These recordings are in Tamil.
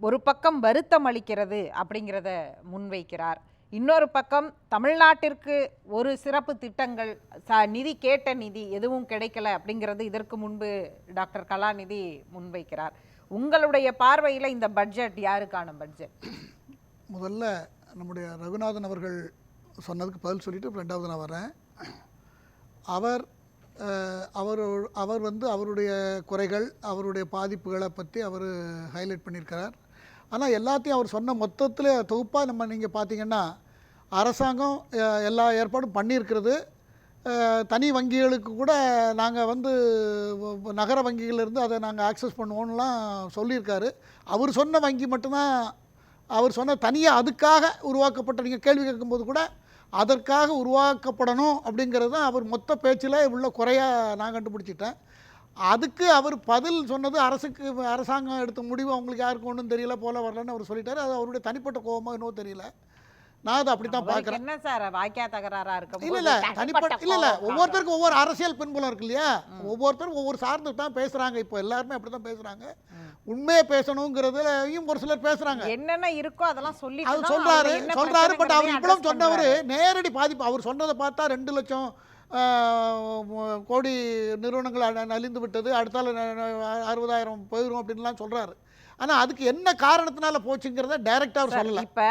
ஒரு பக்கம் வருத்தம் அளிக்கிறது அப்படிங்கிறத முன்வைக்கிறார். இன்னொரு பக்கம் தமிழ்நாட்டிற்கு ஒரு சிறப்பு திட்டங்கள் ச நிதி கேட்ட நிதி எதுவும் கிடைக்கல அப்படிங்கிறது இதற்கு முன்பு டாக்டர் கலாநிதி முன்வைக்கிறார். உங்களுடைய பார்வையில் இந்த பட்ஜெட் யாருக்கான பட்ஜெட்? முதல்ல நம்முடைய ரகுநாதன் அவர்கள் சொன்னதுக்கு பதில் சொல்லிட்டு ரெண்டாவது நான் வரேன் அவர் அவர் அவர் வந்து அவருடைய குறைகள் அவருடைய பாதிப்புகளை பற்றி அவர் ஹைலைட் பண்ணியிருக்கிறார். ஆனால் எல்லாத்தையும் அவர் சொன்ன மொத்தத்தில் தொகுப்பாக நம்ம நீங்கள் பார்த்தீங்கன்னா அரசாங்கம் எல்லா ஏற்பாடும் பண்ணியிருக்கிறது. தனி வங்கிகளுக்கு கூட நாங்கள் வந்து நகர வங்கிகளிலிருந்து அதை நாங்கள் ஆக்சஸ் பண்ணுவோம்லாம் சொல்லியிருக்காரு. அவர் சொன்ன வங்கி மட்டும்தான் அவர் சொன்ன தனியாக அதுக்காக உருவாக்கப்பட்ட நீங்கள் கேள்வி கேட்கும்போது கூட அதற்காக உருவாக்கப்படணும் அப்படிங்கிறது தான் அவர் மொத்த பேச்சில் உள்ள குறையாக நான் கண்டுபிடிச்சிட்டேன். அதுக்கு அவர் பதில் சொன்னது அரசுக்கு அரசாங்கம் எடுத்த முடிவு அவங்களுக்கு யாருக்கும் ஒன்றும் தெரியல போல வரலன்னு அவர் சொல்லிட்டாரு. அது அவருடைய தனிப்பட்ட கோபமாக என்னவோ தெரியல. நான் அதை அப்படி தான் அவருக்கு பார்க்குறேன். என்ன சார் வாய்க்கா தகராறா இருக்கும் இல்ல இல்ல தனிப்பட்ட இல்ல இல்ல ஒவ்வொருத்தருக்கும் ஒவ்வொரு அரசியல் பின்புலம் இருக்கு இல்லையா? ஒவ்வொருத்தரும் ஒவ்வொரு சார்ந்து தான் பேசுறாங்க. இப்போ எல்லாருமே அப்படி தான் பேசுறாங்க உண்மையை பேசணுங்கிறதுலயும் ஒரு சிலர் பேசுறாங்க. என்னென்ன இருக்கோ அதெல்லாம் சொல்லி அது சொல்றாரு சொல்றாரு பட் அவர் இவ்வளவு சொன்னவர் நேரடி பாதிப்பு. அவர் சொன்னதை பார்த்தா ரெண்டு லட்சம் கோடி நிறுவனங்கள் நலிந்து விட்டது அடுத்தால அறுபதாயிரம் போயிடும் அப்படின்லாம் சொல்றாரு. ஆனா அதுக்கு என்ன காரணத்தினால போச்சுங்கிறத டைரக்டா அவர் சொல்லல. இப்ப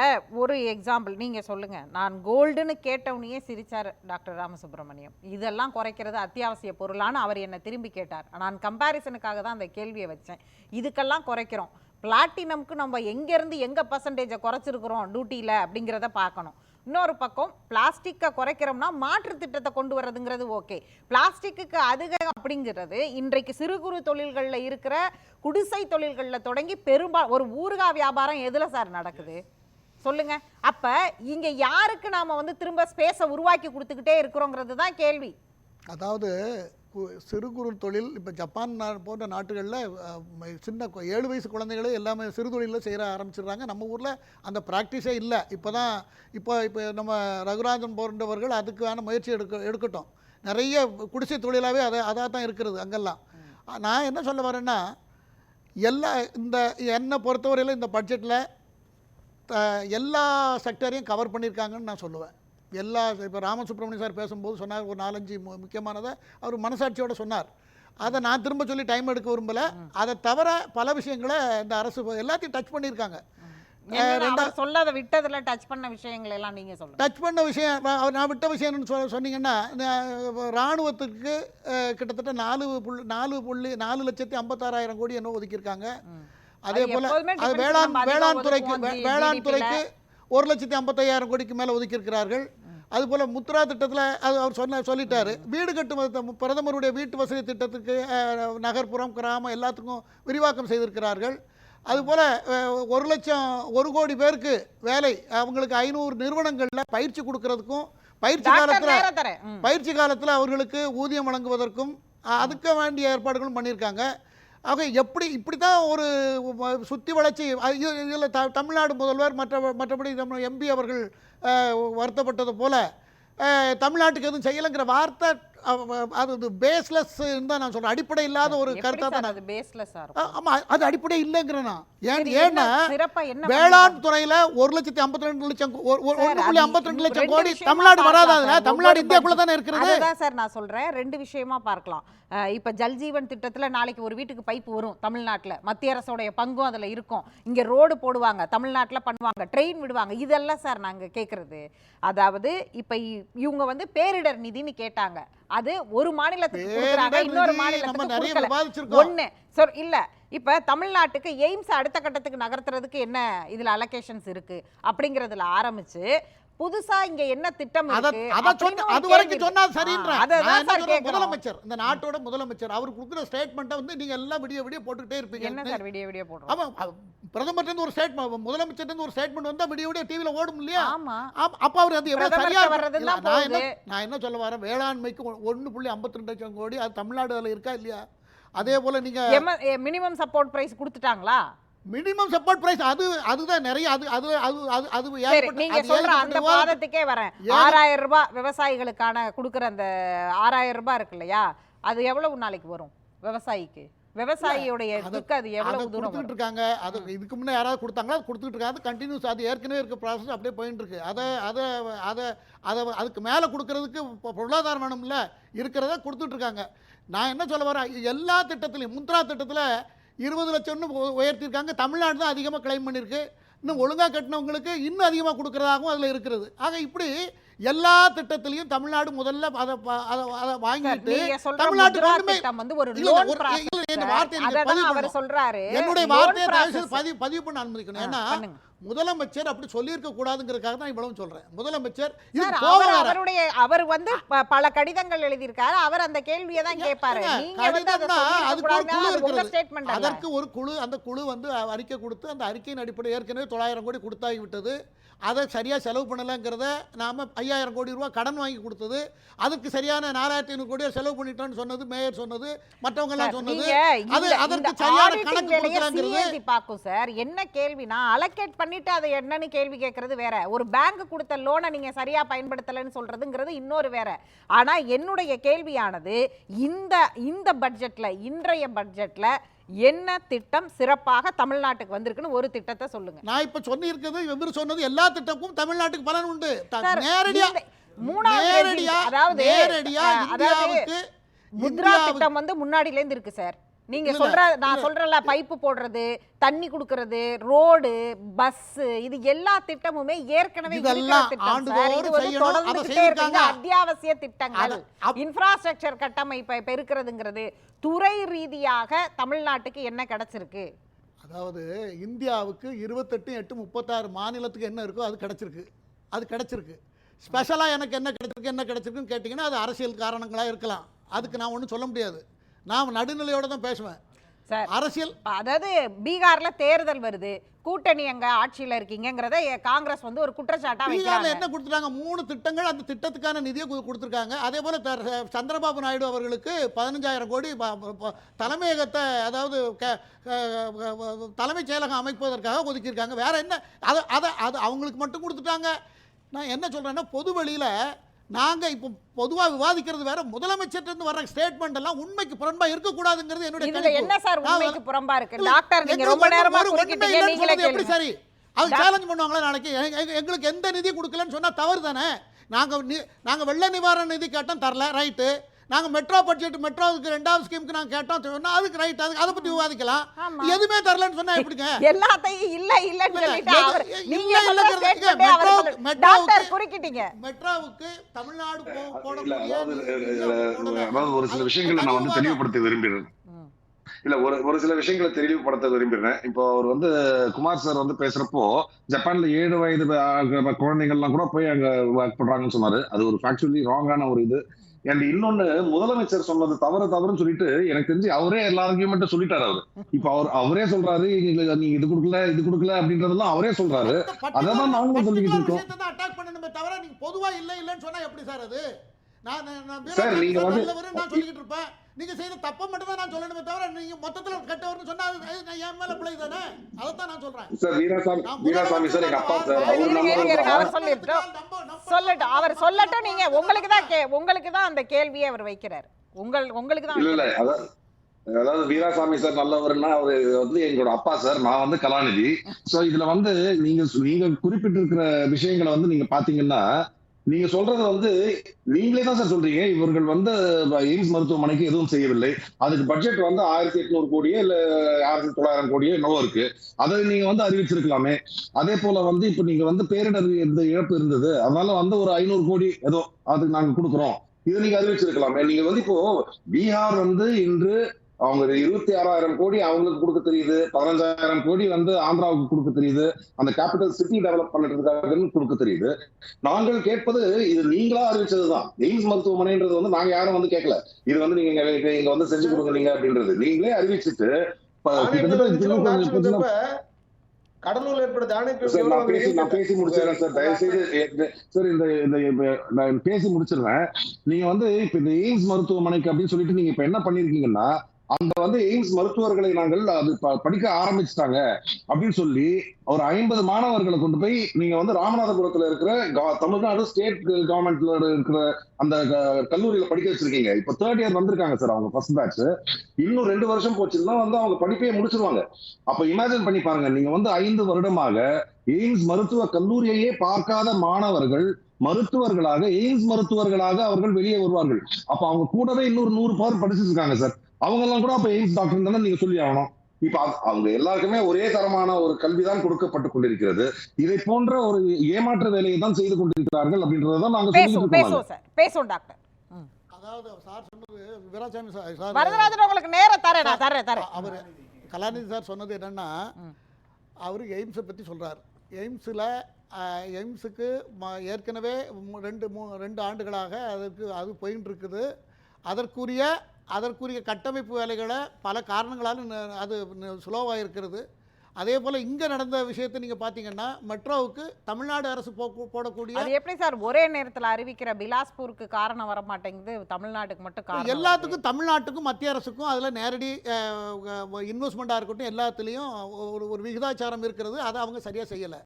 ஒரு எக்ஸாம்பிள் நீங்க சொல்லுங்க. நான் கோல்டுன்னு கேட்டவனையே சிரிச்சார் டாக்டர் ராமசுப்ரமணியம். இதெல்லாம் குறைக்கிறது அத்தியாவசிய பொருளான்னு அவர் என்ன திரும்பி கேட்டார். நான் கம்பாரிசனுக்காக தான் அந்த கேள்வியை வச்சேன். இதுக்கெல்லாம் குறைக்கிறோம். பிளாட்டினம்க்கு நம்ம எங்கேருந்து எங்கே பர்சன்டேஜை குறைச்சிருக்கிறோம் டியூட்டியில் அப்படிங்கிறத பார்க்கணும். இன்னொரு பக்கம் பிளாஸ்டிக்கை குறைக்கிறோம்னா மாற்று திட்டத்தை கொண்டு வர்றதுங்கிறது ஓகே. பிளாஸ்டிக்கு அதிக அப்படிங்கிறது இன்றைக்கு சிறு குறு தொழில்களில் இருக்கிற குடிசை தொழில்களில் தொடங்கி பெரும்பா ஒரு ஊறுகாய் வியாபாரம் எதில் சார் நடக்குது? சொல்லுங்க. அப்ப இங்க யாருக்கு நாம வந்து திரும்ப ஸ்பேஸை உருவாக்கி கொடுத்துக்கிட்டே இருக்கிறோங்கிறது தான் கேள்வி. அதாவது சிறு குறு தொழில் இப்போ ஜப்பான் நா போன்ற நாட்டுகளில் சின்ன ஏழு வயசு குழந்தைகளே எல்லாமே சிறு தொழிலில் செய்கிற ஆரம்பிச்சிடுறாங்க. நம்ம ஊரில் அந்த ப்ராக்டிஸே இல்லை. இப்போ தான் இப்போ இப்போ நம்ம ரகுராஜன் போன்றவர்கள் அதுக்கான முயற்சி எடுக்க எடுக்கட்டும். நிறைய குடிசை தொழிலாகவே அதை அதாக தான் இருக்கிறது அங்கெல்லாம். நான் என்ன சொல்ல வரேன்னா எல்லா இந்த என்னை பொறுத்தவரையில் இந்த பட்ஜெட்டில் எல்லா செக்டரையும் கவர் பண்ணியிருக்காங்கன்னு நான் சொல்லுவேன். எல்லா இப்போ ராமசுப்ரமணியம் சார் பேசும்போது சொன்னார் ஒரு நாலஞ்சு முக்கியமானதை அவர் மனசாட்சியோட சொன்னார். அதை நான் திரும்ப சொல்லி டைம் எடுக்க விரும்பல. அதை தவிர பல விஷயங்களை இந்த அரசு எல்லாத்தையும் டச் பண்ணியிருக்காங்க. சொல்லாத விட்டதுல டச் பண்ண விஷயங்கள் எல்லாம் நீங்க சொல்லுங்க. டச் பண்ண விஷயம் நான் விட்ட விஷயம்னு சொ சொன்னீங்கன்னா அஹ், கிட்டத்தட்ட நாலு புள்ளி நாலு புள்ளி நாலு லட்சத்தி ஐம்பத்தாறாயிரம் கோடி என்ன ஒதுக்கியிருக்காங்க. அதே அது போல் வேளாண் வேளாண் துறைக்கு வேளாண். துறைக்கு ஒரு லட்சத்தி ஐம்பத்தையாயிரம் கோடிக்கு மேலே ஒதுக்கியிருக்கிறார்கள். அதுபோல் முத்ரா திட்டத்தில் அது அவர் சொன்ன சொல்லிட்டாரு. வீடு கட்டும் பிரதமருடைய வீட்டு வசதி திட்டத்துக்கு நகர்ப்புறம் கிராமம் எல்லாத்துக்கும் விரிவாக்கம் செய்திருக்கிறார்கள். அதுபோல் ஒரு லட்சம் ஒரு கோடி பேருக்கு வேலை அவங்களுக்கு ஐநூறு நிறுவனங்களில் பயிற்சி கொடுக்கறதுக்கும் பயிற்சி காலத்தில். பயிற்சி காலத்தில் அவர்களுக்கு ஊதியம் வழங்குவதற்கும் அதுக்கு வேண்டிய ஏற்பாடுகளும் பண்ணியிருக்காங்க ஆக எப்படி இப்படி தான் ஒரு சுற்றி சுத்தி வளர்ச்சி இதில் த தமிழ்நாடு முதல்வர் மற்ற மற்றபடி நம்ம எம்பி அவர்கள் வருத்தப்பட்டது போல் தமிழ்நாட்டுக்கு எதுவும் செய்யலைங்கிற வார்த்தை அது பேஸ்லெஸ் தான் நான் சொல்கிறேன் அடிப்படை இல்லாத ஒரு கருத்தாக சார் தான் அது பேஸ்லெஸ்ஸா ஆ, இருக்கும்? ஆமா அது அடிப்படை இல்லைங்கிறேன் நான். ஏன் ஏன்னா வேளாண் துறையில ஒரு லட்சத்தி ஐம்பத்தி ரெண்டு லட்சம் ஒன்று புள்ளி ஐம்பத்தி ரெண்டு லட்சம் கோடி தமிழ்நாடு வராது பார்க்கலாம் அதுல. சார். தமிழ்நாடு இந்தியாக்குள்ள தானே இருக்கிறது அதுதான் சார் நான் சொல்றேன். ரெண்டு விஷயமா பார்க்கலாம். இப்ப ஜல்ஜீவன் திட்டத்துல நாளைக்கு ஒரு வீட்டுக்கு பைப் வரும் தமிழ்நாட்டுல. மத்திய அரசோடைய பங்கும் அதுல இருக்கும். இங்க ரோடு போடுவாங்க தமிழ்நாட்டுல பண்ணுவாங்க ட்ரெயின் விடுவாங்க. இதெல்லாம் சார் நாங்க கேக்குறது. அதாவது இப்ப இவங்க வந்து பேரிடர் நிதின்னு கேட்டாங்க. அது ஒரு மாநிலத்துக்கு கொடுக்குறாங்க இன்னொரு மாநிலத்துக்கு கொடுக்கல. ஒண்ணு சொல் இல்ல இப்ப தமிழ்நாட்டுக்கு எய்ம்ஸ் அடுத்த கட்டத்துக்கு நகர்த்துறதுக்கு என்ன இதுல அலோகேஷன்ஸ் இருக்கு அப்படிங்கறதுல ஆரம்பிச்சு புதுசா இங்க என்ன திட்டம் அத வரைக்கும். சொன்னா ஆ, சரின்றேன் அததான் நான் என்ன சார் சொல்றேன், கேக்குறோம். முதலமைச்சர் இந்த நாட்டோட முதலமைச்சர் அவர் கொடுக்குற ஸ்டேட்மெண்ட்டை வந்து நீங்க எல்லாம் விடிய விடிய போட்டுக்கிட்டே இருப்பீங்க. என்ன சார் விடிய விடிய போடுறோம்? இருந்து ஒரு ஸ்டேட்மெண்ட் முதலமைச்சர்ட்ட இருந்து ஒரு ஸ்டேட்மெண்ட் வந்தா விடிய விடிய டிவில ஓடும் இல்லையா? ஆமா. அப்ப அவர் அது எவ்வளவு சரியா நான் என்ன சொல்ல வரேன்? வேளாண்மைக்கு ஒன்னு புள்ளி ஐம்பத்தி ரெண்டு லட்சம் கோடி அது தமிழ்நாடு அதுல இருக்கா இல்லையா? அதே போல நீங்க மினிமம் சப்போர்ட் பிரைஸ் கொடுத்துட்டாங்களா? மினிமம் சப்போர்ட் பிரைஸ் அது அதுதான் நிறைய அது அது அது அது அது நீங்க சொல்ற அந்த விவாதம். பாதத்துக்கே வரேன். ஆறாயிரம் ரூபாய் விவசாயிகளுக்கான கொடுக்குற அந்த ஆறாயிரம் ரூபாய் இருக்கு இல்லையா? அது எவ்வளவு நாளைக்கு வரும் விவசாயிக்கு? விவசாயியுடைய இதுக்கு அது எவ்வளவு தூரம்? இருக்காங்க. அது இதுக்கு முன்னே யாராவது கொடுத்தாங்களா? அது கொடுத்துட்டு இருக்காங்க. கண்டினியூஸ் அது ஏற்கனவே இருக்க ப்ராசஸ் அப்படியே போயிட்டு இருக்கு. அதை அதை அதை அதை அதுக்கு மேலே கொடுக்கறதுக்கு பொருளாதாரம் வேணும்ல இருக்கிறத கொடுத்துட்டு இருக்காங்க. நான் என்ன சொல்ல வரேன்? எல்லா திட்டத்திலையும் முத்ரா திட்டத்தில் இருபது லட்சம்னு உயர்த்தியிருக்காங்க. தமிழ்நாடு தான் அதிகமாக கிளைம் பண்ணியிருக்கு. இன்னும் ஒழுங்காக கட்டினவங்களுக்கு இன்னும் அதிகமாக கொடுக்கறதாகவும் அதில் இருக்கிறது. ஆக இப்படி எல்லா திட்டத்திலையும் தமிழ்நாடு முதல்ல அதை அதை வாங்கிட்டு தமிழ்நாட்டுக்கு என்னுடைய வார்த்தையை பதிவு பதிவு பண்ண அனுமதிக்கணும். ஏன்னா. முதலமைச்சர் அப்படி சொல்லியிருக்க கூடாதுங்கிறதுக்காக தான் இவ்வளவு சொல்றேன். முதலமைச்சர். அவருடைய அவர் வந்து பல கடிதங்கள் எழுதியிருக்காரு. அவர் அந்த கேள்வியை தான் கேட்பாரு. அதற்கு ஒரு குழு அந்த குழு வந்து அறிக்கை கொடுத்து அந்த அறிக்கையின் அடிப்படை ஏற்கனவே தொள்ளாயிரம் கோடி கொடுத்தாகி விட்டது அதை சரியா செலவு பண்ணலங்கிறத நாம ஐயாயிரம் கோடி ரூபாய் கடன் வாங்கி கொடுத்தது. அதுக்கு சரியான நாலாயிரத்தி ஐநூறு கோடி செலவு பண்ணிட்டோம்னு சொன்னது மேயர் சொன்னது மற்றவங்க எல்லாம் சொன்னது. அது அதற்கு சரியான கணக்கு பார்க்கும் சார். என்ன கேள்வினா அலோகேட் பண்ணிட்டு அதை என்னன்னு கேள்வி கேட்கறது வேற. ஒரு பேங்க் கொடுத்த லோனை நீங்க சரியா பயன்படுத்தலைன்னு சொல்றதுங்கிறது இன்னொரு வேற. ஆனா என்னுடைய கேள்வியானது இந்த இந்த பட்ஜெட்ல இன்றைய பட்ஜெட்ல என்ன திட்டம் சிறப்பாக தமிழ்நாட்டுக்கு வந்திருக்குன்னு ஒரு திட்டத்தை சொல்லுங்க. நான் இப்ப சொன்னிருக்கிறது இவர் சொன்னது எல்லா திட்டமும் தமிழ்நாட்டுக்கு பலன் உண்டு. நேரடியா மூணாவது அதாவது நேரடியா அதாவது முத்ரா திட்டம் வந்து முன்னாடில இருந்து இருக்கு சார். நீங்க சொல்ற நான். சொல்றல பைப்பு போடுறது தண்ணி குடுக்கறது ரோடு பஸ் இது எல்லா திட்டமுமே ஏற்கனவே. அத்தியாவசிய திட்டங்கள். இன்ஃப்ராஸ்ட்ரக்சர் கட்டமைப்பை பெருக்கிறதுங்கிறது துறை ரீதியாக தமிழ்நாட்டுக்கு என்ன கிடைச்சிருக்கு? அதாவது இந்தியாவுக்கு இருபத்தெட்டு எட்டு முப்பத்தாறு மாநிலத்துக்கு என்ன இருக்கோ அது கிடைச்சிருக்கு. அது கிடைச்சிருக்கு. ஸ்பெஷலாக எனக்கு என்ன கிடைச்சிருக்கு என்ன கிடைச்சிருக்குன்னு கேட்டிங்கன்னா அது அரசியல் காரணங்களாக இருக்கலாம். அதுக்கு நான் ஒன்றும் சொல்ல முடியாது. நான் நடுநிலையோட தான் பேசுவேன். சார் அரசியல் அதாவது பீகார்ல தேர்தல் வருது. கூட்டணி அங்க ஆட்சியில இருக்கீங்கங்கிறத எ- காங்கிரஸ் வந்து ஒரு குற்றச்சாட்டா பீகார்ல என்ன கொடுத்துட்டாங்க? மூணு திட்டங்கள் அந்த திட்டத்துக்கான நிதியை கொடுத்துருக்காங்க. அதே போல சந்திரபாபு நாயுடு அவர்களுக்கு பதினஞ்சாயிரம் கோடி தலைமையகத்தை அதாவது தலைமைச் செயலகம் அமைப்பதற்காக ஒதுக்கியிருக்காங்க. வேற என்ன? அதை அதை அது அவங்களுக்கு மட்டும் கொடுத்துட்டாங்க. நான் என்ன சொல்றேன்னா பொது வெளியில நாங்க இப்போ பொதுவா விவாதிக்கிறது வேற முதலமைச்சர்ட்ட இருந்து வர்ற ஸ்டேட்மெண்ட் எல்லாம் உண்மைக்கு புறம்பா இருக்கக்கூடாதுங்கிறது என்னுடைய. என்ன சார் உண்மைக்கு புறம்பா இருக்கு? டாக்டர் நீங்க ரொம்ப நேரமா குறுக்கிட்டீங்க நீங்களே எப்படி சரி? அது சேலஞ்ச் பண்ணுவாங்களா நாளைக்கு? எங்க- எங்க- எங்களுக்கு எந்த நிதி கொடுக்கலன்னு சொன்னா தவறு தானே நாங்க நாங்க வெள்ள நிவாரண நிதி கேட்டோம் தரல ரைட்டு நாங்க மெட்ரோ பட்ஜெட் மெட்ரோவுக்கு ரெண்டாவது ஸ்கீமுக்கு நாங்க கேட்டோம் சொன்னா அதுக்கு ரைட் அதுக்கு அதை பத்தி விவாதிக்கலாம். எதுவுமே தரலன்னு சொன்னா எப்படிங்க? எல்லாத்தையும் இல்ல இல்லன்னு இல்ல, சொல்லிட்டு மெட்ரோ-. மெட்ரோவுக்கு- டாக்டர் குறுக்கிட்டீங்க மெட்ரோவுக்கு தமிழ்நாடு போடக்கூடிய அதாவது ஒரு சில விஷயங்களை நான் வந்து. தெளிவுபடுத்த விரும்புகிறேன். இல்ல ஒரு ஒரு சில விஷயங்களை தெளிவுபடுத்த விரும்புகிறேன். இப்போ அவர் வந்து குமார் சார் வந்து பேசுறப்போ ஜப்பான்ல ஏழு வயது ஆகிற குழந்தைகள்லாம் கூட போய் அங்க ஒர்க் பண்றாங்கன்னு சொன்னாரு. அது ஒரு ஃபேக்சுவலி ராங்கான ஒரு இது. அண்ட் இன்னொன்னு முதலமைச்சர் சொன்னது தவறு தவறுன்னு சொல்லிட்டு எனக்கு தெரிஞ்சு அவரே எல்லா ஆர்கியூமெண்ட்டும் சொல்லிட்டாரு அவரு. இப்ப அவர் அவரே சொல்றாரு எங்களுக்கு நீங்க இது கொடுக்கல இது கொடுக்கல அப்படின்றதெல்லாம் அவரே சொல்றாரு. அதான் நாங்களும் சொல்லிக்கிட்டு இருக்கோம். அட்டாக் பண்ணணுமே தவிர நீங்க பொதுவா இல்ல இல்லன்னு சொன்னா எப்படி சார் அது? நான் நான் நான் சொல்லிக்கிட்டு இருப்பேன். நீங்க செய்த தப்ப மட்டும் தான் நான் சொல்லணுமே தவிர நீங்க மொத்தத்துல கெட்டவர்னு சொன்னா அது அது என் மேல பிள்ளை தானே? அதைத்தான் நான் சொல்றேன். சார் வீராசாமி வீராசாமி சார் எங்க அப்பா சார் அவரு சொல்லிட்டோம். சொல்லட்டும் அவர் சொல்லட்டும் நீங்க உங்களுக்கு தான் கே உங்களுக்கு தான் அந்த கேள்வியை அவர் வைக்கிறார். உங்கள் உங்களுக்கு தான் இல்ல இல்ல அதான் அதாவது வீராசாமி சார் நல்லவர்னா அவரு வந்து எங்களோட அப்பா சார் நான் வந்து கலாநிதி. சோ இதுல வந்து நீங்க நீங்க குறிப்பிட்டிருக்கிற விஷயங்களை வந்து நீங்க பாத்தீங்கன்னா நீங்க சொல்றது வந்து நீங்களே தான் சார் சொல்றீங்க. இவர்கள் வந்து எய்ம்ஸ் மருத்துவமனைக்கு எதுவும் செய்யவில்லை. அதுக்கு பட்ஜெட் வந்து ஆயிரத்தி எட்நூறு கோடியே இல்ல ஆயிரத்தி தொள்ளாயிரம் கோடியே என்னவோ இருக்கு. அதை நீங்க வந்து அறிவிச்சிருக்கலாமே. அதே போல வந்து இப்ப நீங்க வந்து பேரிடர் இந்த இழப்பு இருந்தது. அதனால வந்து ஒரு ஐநூறு கோடி ஏதோ அதுக்கு நாங்க கொடுக்குறோம். இதை நீங்க அறிவிச்சிருக்கலாமே. நீங்க வந்து இப்போ பீகார் வந்து இன்று அவங்க இருபத்தி ஆறாயிரம் கோடி அவங்களுக்கு கொடுக்க தெரியுது பதினஞ்சாயிரம் கோடி வந்து ஆந்திராவுக்கு கொடுக்க தெரியுது அந்த கேபிட்டல் சிட்டி டெவலப் பண்ணுறதுக்காக கொடுக்க தெரியுது. நாங்கள் கேட்பது இது நீங்களா அறிவிச்சதுதான். எய்ம்ஸ் மருத்துவமனைன்றது வந்து நாங்க யாரும் வந்து கேட்கல. இது வந்து நீங்க இங்க வந்து செஞ்சு கொடுங்க நீங்க அப்படின்றது. நீங்களே அறிவிச்சிட்டு கடலூர்ல ஏற்பட்ட தானிய சார் நான் பேசி முடிச்சிடறேன் சார். தயவு செய்து சார் இந்த இந்த நான் பேசி முடிச்சிடுறேன். நீங்க வந்து இப்ப இந்த எய்ம்ஸ் மருத்துவமனைக்கு அப்படின்னு சொல்லிட்டு நீங்க இப்ப என்ன பண்ணிருக்கீங்கன்னா அந்த வந்து எய்ம்ஸ் மருத்துவர்களை நாங்கள் அது படிக்க ஆரம்பிச்சிட்டாங்க அப்படின்னு சொல்லி ஒரு ஐம்பது மாணவர்களை கொண்டு போய் நீங்க வந்து ராமநாதபுரத்துல இருக்கிற கவ- தமிழ்நாடு ஸ்டேட் கவர்மெண்ட்ல இருக்கிற அந்த க- கல்லூரியில படிக்க வச்சிருக்கீங்க. இப்ப தேர்ட் இயர் வந்திருக்காங்க சார் அவங்க ஃபர்ஸ்ட் பேட்ச் இன்னும் ரெண்டு வருஷம் போச்சுன்னா வந்து அவங்க படிப்பையே முடிச்சிருவாங்க. அப்ப இமேஜின் பண்ணி பாருங்க நீங்க வந்து ஐந்து வருடமாக எய்ம்ஸ் மருத்துவ கல்லூரியையே பார்க்காத மாணவர்கள் மருத்துவர்களாக எய்ம்ஸ் மருத்துவர்களாக அவர்கள் வெளியே வருவார்கள். அப்ப அவங்க கூடவே இன்னொரு நூறு பேர் படிச்சிருக்காங்க சார் அவங்க எல்லாம் கூட அப்ப எய்ம்ஸ் டாக்டர் தானே நீங்க சொல்லி ஆகணும். இப்ப அவங்க எல்லாருக்குமே ஒரே தரமான ஒரு கல்விதான் கொடுக்கப்பட்டு கொண்டிருக்கிறது. இதை போன்ற ஒரு ஏமாற்று வேலையை தான் செய்து கொண்டிருக்கிறார்கள் அப்படின்றதான் நாங்க பேசுவோம். பேசுவோம் டாக்டர். அதாவது சார் சொன்னது வீராசாமி சார் வரதராஜன் உங்களுக்கு நேரம் தரேன் நான் தரேன் தரேன். அவர் கலாநிதி சார் சொன்னது என்னன்னா. அவர் எய்ம்ஸை பற்றி சொல்றார். எய்ம்ஸில் எய்ம்ஸுக்கு ம ஏற்கனவே ரெண்டு மூ ரெண்டு ஆண்டுகளாக அதற்கு அது போயின்னு இருக்குது அதற்குரிய அதற்குரிய கட்டமைப்பு வேலைகளை பல காரணங்களால் அது ஸ்லோவாக இருக்கிறது அதே போல் இங்கே நடந்த விஷயத்தை நீங்கள் பார்த்தீங்கன்னா மெட்ரோவுக்கு தமிழ்நாடு அரசு போடக்கூடிய அது எப்படி சார் ஒரே நேரத்துல அறிவிக்கிற பிலாஸ்பூருக்கு காரணம் வர மாட்டேங்குது தமிழ்நாட்டுக்கு மட்டும் காரணம்? எல்லாத்துக்கும் தமிழ்நாட்டுக்கும் மத்திய அரசுக்கும் அதில் நேரடி இன்வெஸ்ட்மெண்ட்டாக இருக்கட்டும் எல்லாத்துலேயும் ஒரு ஒரு விகிதாச்சாரம் இருக்கிறது. அதை அவங்க சரியாக செய்யலை.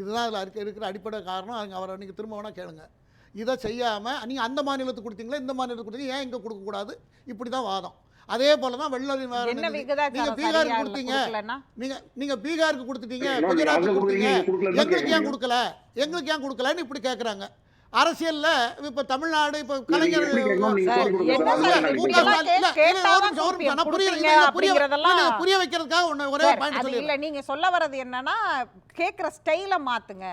இதுதான் அதில் இருக்க இருக்கிற அடிப்படை காரணம். அவங்க அவரை நீங்கள் திரும்ப வேணால் கேளுங்க. இதை செய்யாமல் நீங்கள் அந்த மாநிலத்துக்கு கொடுத்தீங்களா இந்த மாநிலத்துக்கு கொடுத்தீங்க ஏன் இங்கே கொடுக்கக்கூடாது இப்படி தான் வாதம். அதே போல தான் வெள்ள என்ன நீங்க பீகாருக்கு கொடுத்தீங்க. நீங்க நீங்க பீகாருக்கு கொடுத்துட்டீங்க குஜராத்துக்கு கொடுத்தீங்க. எங்களுக்கு ஏன். கொடுக்கல? எங்களுக்கு ஏன் கொடுக்கலன்னு இப்படி கேட்குறாங்க அரசியல்ல இப்ப தமிழ்நாடு இப்ப நீங்க கலைஞர் எப்படி கேட்கணும் நீங்க சார், சொல்லிக் கொடுங்க என்ன சார். சார் அதுதான் இப்படி எனக்கு எல்லாம் புரியல. கே- இல்ல, இல்ல, ஒரு கேட்டாதான் நிமிஷம், ஒரு நிமிஷம். நான் புரிய- வைக்கிறதுக்காக ஒண்ணு ஒரே பாயிண்ட் இல்ல நீங்க சொல்ல வர்றது என்னன்னா கேக்குற ஸ்டைல மாத்துங்க.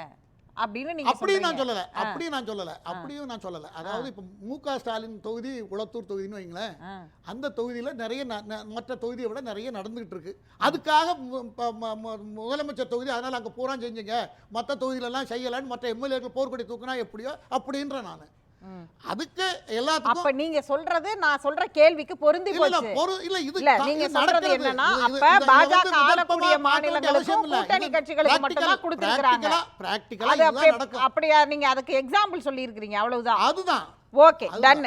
அப்படின்னு நீங்க அப்படியும் நான். சொல்லல. அப்படியும் நான் சொல்லல. அப்படியும் நான் சொல்லல. அதாவது இப்ப மு க ஸ்டாலின் தொகுதி குளத்தூர் தொகுதின்னு வைங்களேன். அந்த தொகுதியில நிறைய மற்ற தொகுதியை விட நிறைய நடந்துகிட்டு இருக்கு அதுக்காக முதலமைச்சர் தொகுதி அதனால அங்க பூரா செஞ்சீங்க. மற்ற தொகுதியிலலாம் செய்யலன்னு மற்ற எம்எல்ஏக்கள் போர்க்கொடி தூக்குனா எப்படியோ அப்படின்ற நான். அதுக்கு எல்லாத்துக்கும் அப்ப நீங்க சொல்றது நான் சொல்ற கேள்விக்கு பொருந்தி போச்சு. இல்ல இது நீங்க சொல்றது. என்னன்னா அப்ப பாஜக ஆளக்கூடிய இல்ல. கூட்டணி கட்சிகளுக்கு மட்டும் தான் கொடுத்திருக்காங்க நடக்கும். அப்படியா நீங்க அதுக்கு எக்ஸாம்பிள் சொல்லி இருக்கீங்க அவ்வளவுதான். அதுதான். ஓகே. டன்